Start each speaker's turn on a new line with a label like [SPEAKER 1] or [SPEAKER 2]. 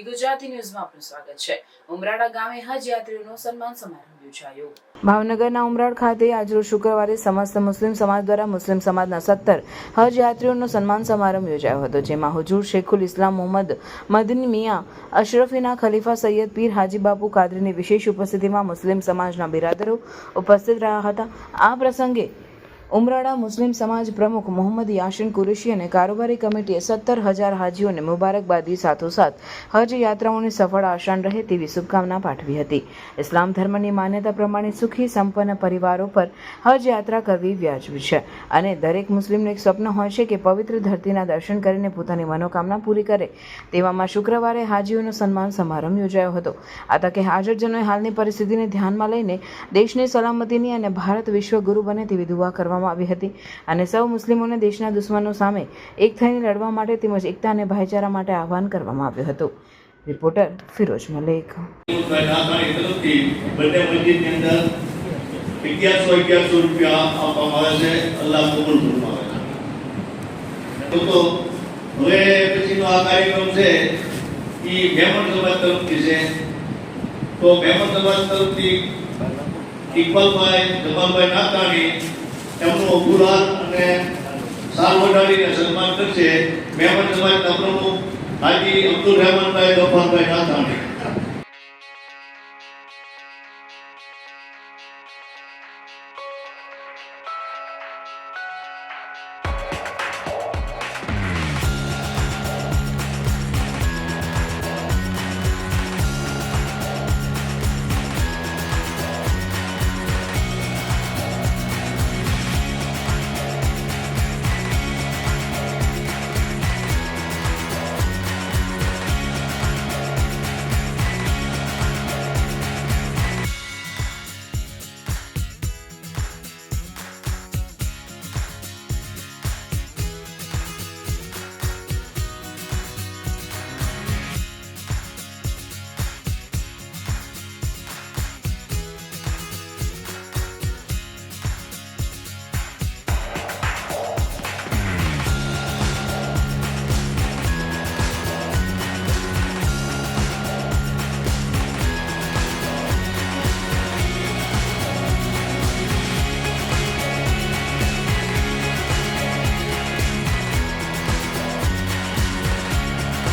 [SPEAKER 1] હજ યાત્રીઓનો સન્માન સમારંભ યોજાયો.
[SPEAKER 2] ભાવનગરના ઉમરાળ ખાતે આજરોજ શુક્રવારે સમસ્ત મુસ્લિમ સમાજ દ્વારા મુસ્લિમ સમાજના સત્તર હજ યાત્રીઓનો સન્માન સમારંભ યોજાયો હતો, જેમાં હજુર શેખુલ ઇસ્લામ મોહમ્મદ, મદની મિયા, અશરફીના ખલીફા સૈયદ પીર હાજી બાપુ કાદરીની વિશેષ ઉપસ્થિતિમાં મુસ્લિમ સમાજના બિરાદરો ઉપસ્થિત રહ્યા હતા. આ પ્રસંગે ઉમરાળા મુસ્લિમ સમાજ પ્રમુખ મોહમ્મદ યાસીન કુરેશી અને કારોબારી કમિટીએ સત્તર હજાર હાજીઓને મુબારકબાદી સાથોસાથ હજ યાત્રાઓની સફળ આસાન રહે તેવી શુભકામના પાઠવી હતી. ઇસ્લામ ધર્મની માન્યતા પ્રમાણે સુખી સંપન્ન પરિવારો પર હજ યાત્રા કરવી વ્યાજબી છે અને દરેક મુસ્લિમનું એક સ્વપ્ન હોય છે કે પવિત્ર ધરતીના દર્શન કરીને પોતાની મનોકામના પૂરી કરે. તેવામાં શુક્રવારે હાજીઓનો સન્માન સમારંભ યોજાયો હતો. આ તકે હાજરજનોએ હાલની પરિસ્થિતિને ધ્યાનમાં લઈને દેશની સલામતીની અને ભારત વિશ્વ ગુરુ બને તેવી દુઆ કરવામાં આવી હતી અને સૌ મુસ્લિમોને દેશના દુશ્મનો સામે એક થઈને લડવા માટે તેમજ એકતા અને ભાઈચારા માટે આહવાન કરવામાં આવ્યું હતું. રિપોર્ટર ફિરોજ મલેક.
[SPEAKER 3] તો હવે પછીનો તરફથી ઇકબાલભાઈ, જમાલભાઈ નાથાણી એમનું ગુલાલ અને સાલ વડાડીને સન્માન કરશે. મહેમન સમાજના પ્રમુખ હાજી અબ્દુલ રહેમાનભાઈ ગફારભાઈ નાથાણી.